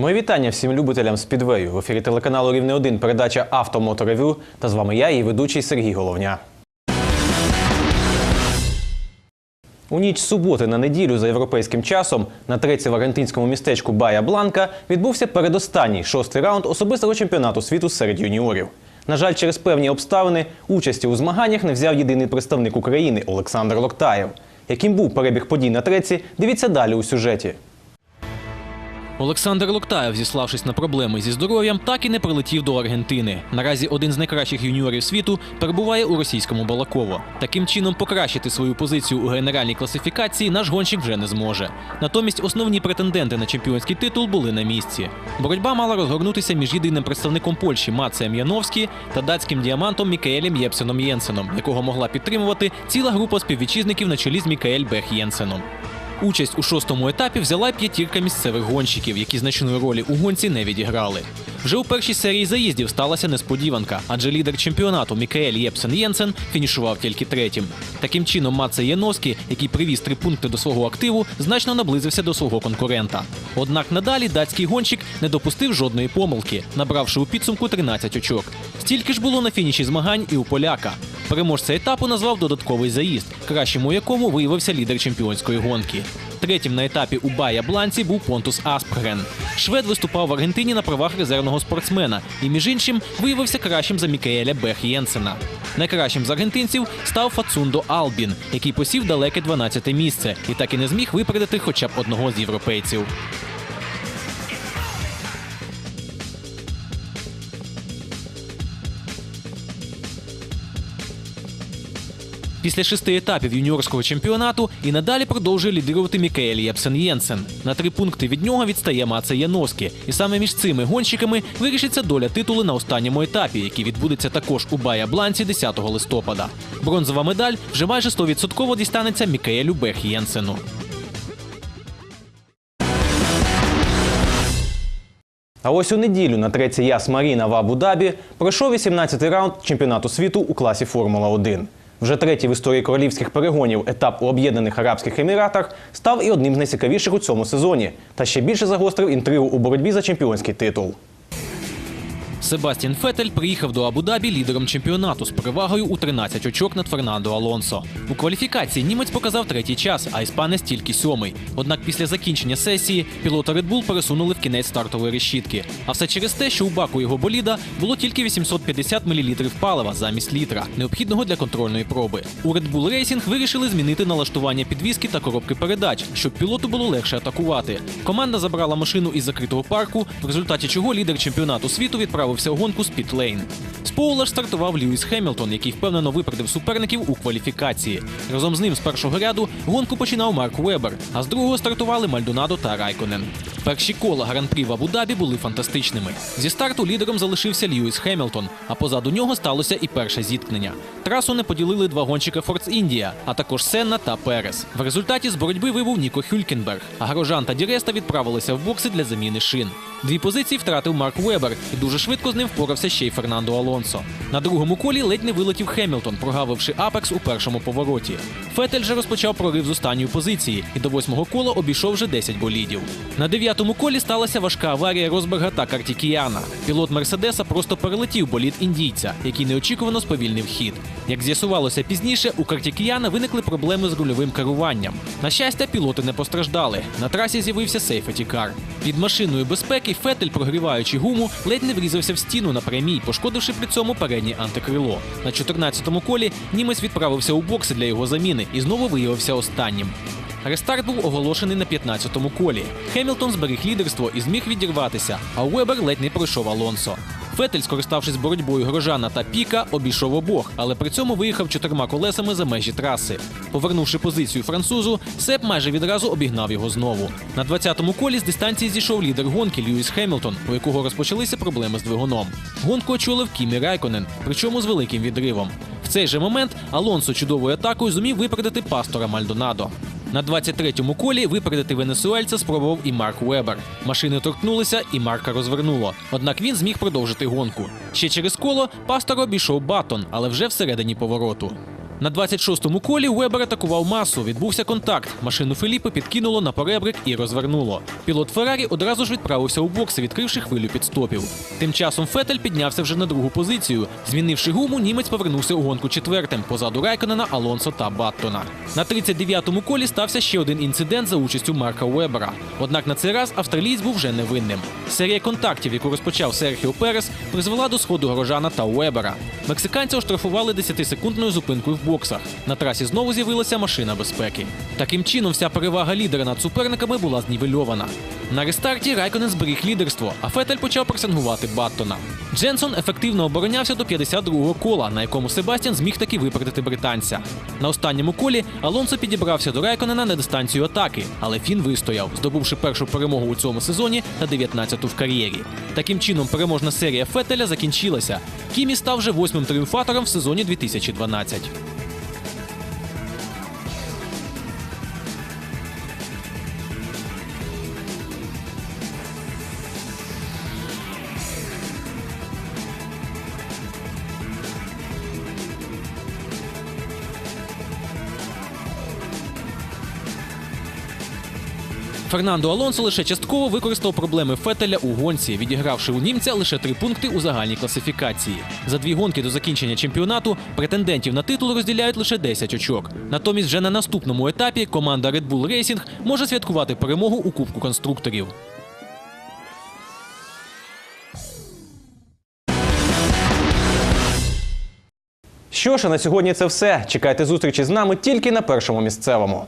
Мої вітання всім любителям спідвею. В ефірі телеканалу Рівне 1 передача «Автомоторевю» та з вами я, її ведучий Сергій Головня. У ніч суботи на неділю за європейським часом на треці в аргентинському містечку Бая Бланка відбувся передостанній шостий раунд особистого чемпіонату світу серед юніорів. На жаль, через певні обставини участі у змаганнях не взяв єдиний представник України Олександр Локтаєв. Яким був перебіг подій на треці, дивіться далі у сюжеті. Олександр Локтаєв, зіславшись на проблеми зі здоров'ям, так і не прилетів до Аргентини. Наразі один з найкращих юніорів світу перебуває у російському Балаково. Таким чином, покращити свою позицію у генеральній класифікації наш гонщик вже не зможе. Натомість основні претенденти на чемпіонський титул були на місці. Боротьба мала розгорнутися між єдиним представником Польщі Мацеєм Яновські та датським діамантом Мікаелем Єпсеном Єнсеном, якого могла підтримувати ціла група співвітчизників на чолі з Мікаель Бех Єнсеном. Участь у шостому етапі взяла п'ятірка місцевих гонщиків, які значної ролі у гонці не відіграли. Вже у першій серії заїздів сталася несподіванка, адже лідер чемпіонату Мікаель Єпсен Єнсен фінішував тільки третім. Таким чином, Маце Яновський, який привіз три пункти до свого активу, значно наблизився до свого конкурента. Однак надалі датський гонщик не допустив жодної помилки, набравши у підсумку 13 очок. Стільки ж було на фініші змагань і у поляка. Переможця етапу назвав додатковий заїзд, кращим у якому виявився лідер чемпіонської гонки. Третім на етапі у Бая Бланці був Понтус Аспгрен. Швед виступав в Аргентині на правах резервного спортсмена і, між іншим, виявився кращим за Мікаеля Бех Єнсена. Найкращим з аргентинців став Фацундо Албін, який посів далеке 12 місце і так і не зміг випередити хоча б одного з європейців. Після шести етапів юніорського чемпіонату і надалі продовжує лідирувати Мікаель Єпсен Єнсен. На три пункти від нього відстає Маце Яновський. І саме між цими гонщиками вирішиться доля титулу на останньому етапі, який відбудеться також у Бая Бланці 10 листопада. Бронзова медаль вже майже 100% дістанеться Мікаелю Бех Єнсену. А ось у неділю на треці Яс Маріна в Абу-Дабі пройшов 18-й раунд чемпіонату світу у класі Формула 1. Вже третій в історії королівських перегонів етап у Об'єднаних Арабських Еміратах став і одним з найцікавіших у цьому сезоні, та ще більше загострив інтригу у боротьбі за чемпіонський титул. Себастьян Фетель приїхав до Абу-Дабі лідером чемпіонату з перевагою у 13 очок над Фернандо Алонсо. У кваліфікації німець показав третій час, а іспанець тільки сьомий. Однак після закінчення сесії пілота Red Bull пересунули в кінець стартової решітки. А все через те, що у баку його боліда було тільки 850 мл палива замість літра, необхідного для контрольної проби. У Red Bull Racing вирішили змінити налаштування підвіски та коробки передач, щоб пілоту було легше атакувати. Команда забрала машину із закритого парку, в результаті чого лідер чемпіонату світу відправився у гонку з пітлейн. З поула ж стартував Льюіс Хемілтон, який впевнено випередив суперників у кваліфікації. Разом з ним з першого ряду гонку починав Марк Вебер, а з другого стартували Мальдонадо та Райконен. Перші кола гран-прі в Абу-Дабі були фантастичними. Зі старту лідером залишився Льюіс Хемілтон, а позаду нього сталося і перше зіткнення. Трасу не поділили два гонщика Форц Індія, а також Сенна та Перес. В результаті з боротьби вибув Ніко Хюлькенберг, а Грожан та Діреста відправилися в бокси для заміни шин. Дві позиції втратив Марк Вебер, і дуже швидко з ним впорався ще й Фернандо Алонсо. На другому колі ледь не вилетів Хемілтон, прогавивши Апекс у першому повороті. Фетель же розпочав прорив з останньої позиції і до восьмого кола обійшов вже 10 болідів. На дев'ятому колі сталася важка аварія Розберга та Картікіяна. Пілот Мерседеса просто перелетів болід індійця, який неочікувано сповільнив хід. Як з'ясувалося пізніше, у Картікіяна виникли проблеми з рульовим керуванням. На щастя, пілоти не постраждали. На трасі з'явився сейфеті-кар. Під машиною безпеки Фетель, прогріваючи гуму, ледь не врізався в стіну на прямій, пошкодивши при цьому переднє антикрило. На 14-му колі німець відправився у бокси для його заміни і знову виявився останнім. Рестарт був оголошений на 15-му колі. Хемілтон зберіг лідерство і зміг відірватися, а Уебер ледь не пройшов Алонсо. Фетель, скориставшись боротьбою Грожана та Піка, обійшов обох, але при цьому виїхав чотирма колесами за межі траси. Повернувши позицію французу, Сеп майже відразу обігнав його знову. На 20-му колі з дистанції зійшов лідер гонки Льюіс Хемілтон, у якого розпочалися проблеми з двигуном. Гонку очолив Кімі Райконен, причому з великим відривом. В цей же момент Алонсо чудовою атакою зумів випередити пастора Мальдонадо. На 23-му колі випередити венесуельця спробував і Марк Вебер. Машини торкнулися, і Марка розвернуло. Однак він зміг продовжити гонку. Ще через коло пастор обійшов батон, але вже всередині повороту. На 26-му колі Вебер атакував масу. Відбувся контакт. Машину Феліпе підкинуло на поребрик і розвернуло. Пілот Феррарі одразу ж відправився у бокси, відкривши хвилю підстопів. Тим часом Фетель піднявся вже на другу позицію. Змінивши гуму, німець повернувся у гонку четвертим позаду Райконена, Алонсо та Баттона. На 39-му колі стався ще один інцидент за участю Марка Вебера. Однак на цей раз австралієць був вже невинним. Серія контактів, яку розпочав Серхіо Перес, призвела до сходу горожана та Уебера. Мексиканця оштрафували 10-секундною зупинкою в боксах. На трасі знову з'явилася машина безпеки. Таким чином, вся перевага лідера над суперниками була знівельована. На рестарті Райконен зберіг лідерство, а Фетель почав пресингувати Баттона. Дженсон ефективно оборонявся до 52-го кола, на якому Себастьян зміг таки випередити британця. На останньому колі Алонсо підібрався до Райконена на дистанцію атаки, але Фін вистояв, здобувши першу перемогу у цьому сезоні та 19-ту в кар'єрі. Таким чином, переможна серія Фетеля закінчилася. Кімі став вже восьмим тріумфатором в сезоні 2012. Фернандо Алонсо лише частково використав проблеми Фетеля у гонці, відігравши у німця лише три пункти у загальній класифікації. За дві гонки до закінчення чемпіонату претендентів на титул розділяють лише 10 очок. Натомість, вже на наступному етапі команда Red Bull Racing може святкувати перемогу у Кубку конструкторів. Що ж, на сьогодні це все. Чекайте зустрічі з нами тільки на першому місцевому.